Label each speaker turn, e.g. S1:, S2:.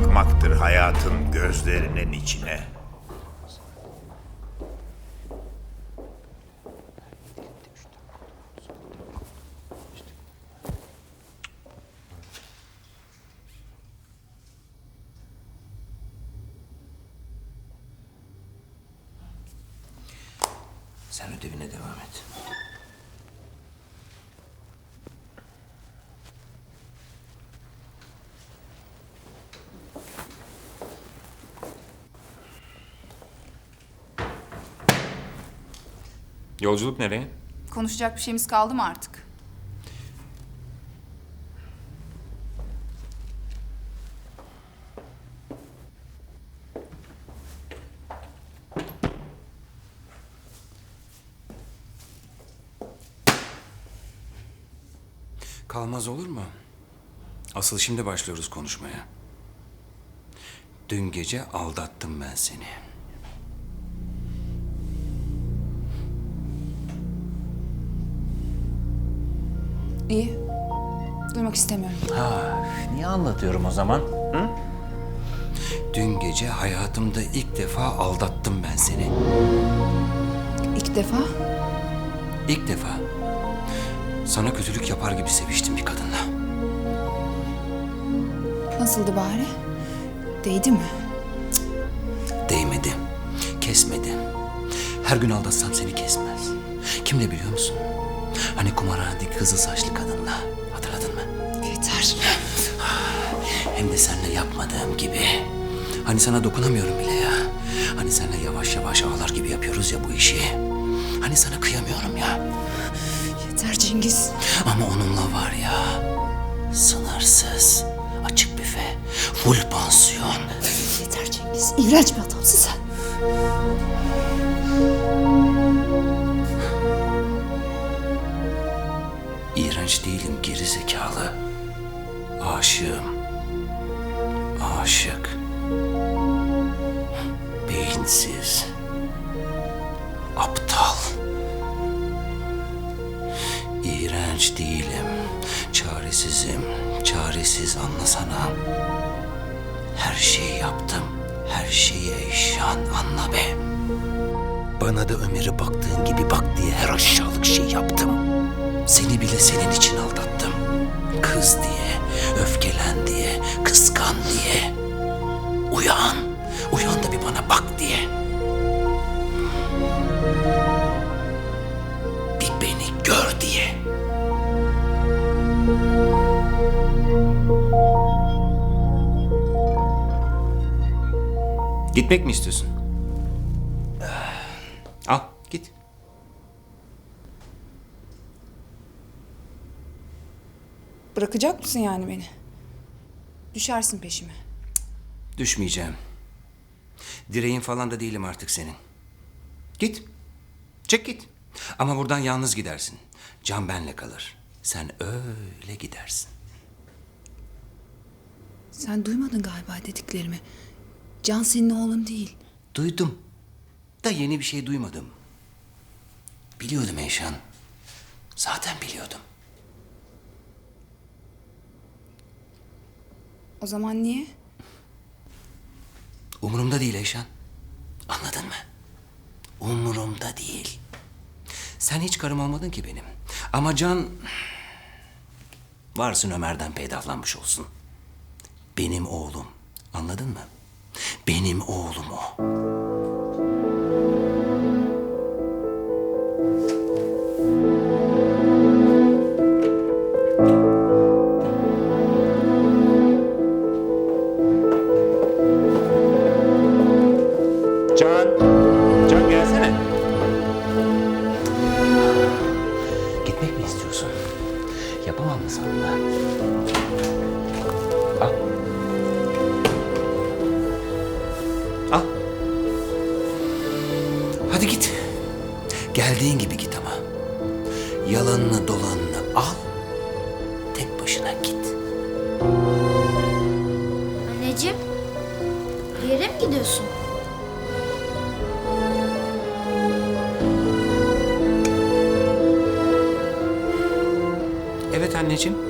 S1: bakmaktır hayatın gözlerinin içine.
S2: Sen ödevine devam et.
S3: Yolculuk nereye?
S4: Konuşacak bir şeyimiz kaldı mı artık?
S2: Kalmaz olur mu? Asıl şimdi başlıyoruz konuşmaya. Dün gece aldattım ben seni.
S4: İyi. Duymak istemiyorum.
S5: Ha, niye anlatıyorum o zaman?
S2: Dün gece hayatımda ilk defa aldattım ben seni.
S4: İlk defa
S2: İlk defa. Sana kötülük yapar gibi seviştim bir kadınla.
S4: nasıldı bari? Değdi mi?
S2: Değmedi. Kesmedi. Her gün aldatsam seni kesmez. Kimle biliyor musun? Hani kumarhanedeki kızıl saçlı kadınla. Hatırladın mı?
S4: Yeter.
S2: Hem de seninle yapmadığım gibi. Hani sana dokunamıyorum bile ya. Hani seninle yavaş yavaş ağlar gibi yapıyoruz ya bu işi. Hani sana kıyamıyorum ya.
S4: Yeter Cengiz.
S2: Ama onunla var ya. Sınırsız. Açık büfe. Full pansiyon.
S4: Yeter Cengiz. İğrenç bir adamsın sen.
S2: İğrenç değilim geri zekalı. Aşığım. Aşık. Beyinsiz. Aptal. İğrenç değilim. Çaresizim. Çaresiz anlasana. Her şeyi yaptım. Her şeyi Eyşan anla be. Bana da Ömer'e baktığın gibi bak diye her aşağılık şey yaptım. Seni bile senin için aldattım. Kız diye, öfkelen diye, kıskan diye. Uyan, uyan da bir bana bak diye. Bir beni gör diye. Gitmek mi istiyorsun?
S4: Bırakacak mısın yani beni? Düşersin peşime.
S2: Düşmeyeceğim. Direğin falan da değilim artık senin. Git. Çık git. Ama buradan yalnız gidersin. Can benle kalır. Sen öyle gidersin.
S4: Sen duymadın galiba dediklerimi. Can senin oğlun değil.
S2: Duydum. Da yeni bir şey duymadım. Biliyordum Eyşan. Zaten biliyordum.
S4: O zaman niye?
S2: Umurumda değil Eyşan. Anladın mı? Umurumda değil. Sen hiç karım olmadın ki benim. Ama Can... Varsın Ömer'den peydahlanmış olsun. Benim oğlum. Anladın mı? Benim oğlum o. Sana? Al. Al. Hadi git. Geldiğin gibi git ama. Yalanını dolanını al. Tek başına git.
S6: Anneciğim, bir yere mi gidiyorsun?
S2: Evet anneciğim.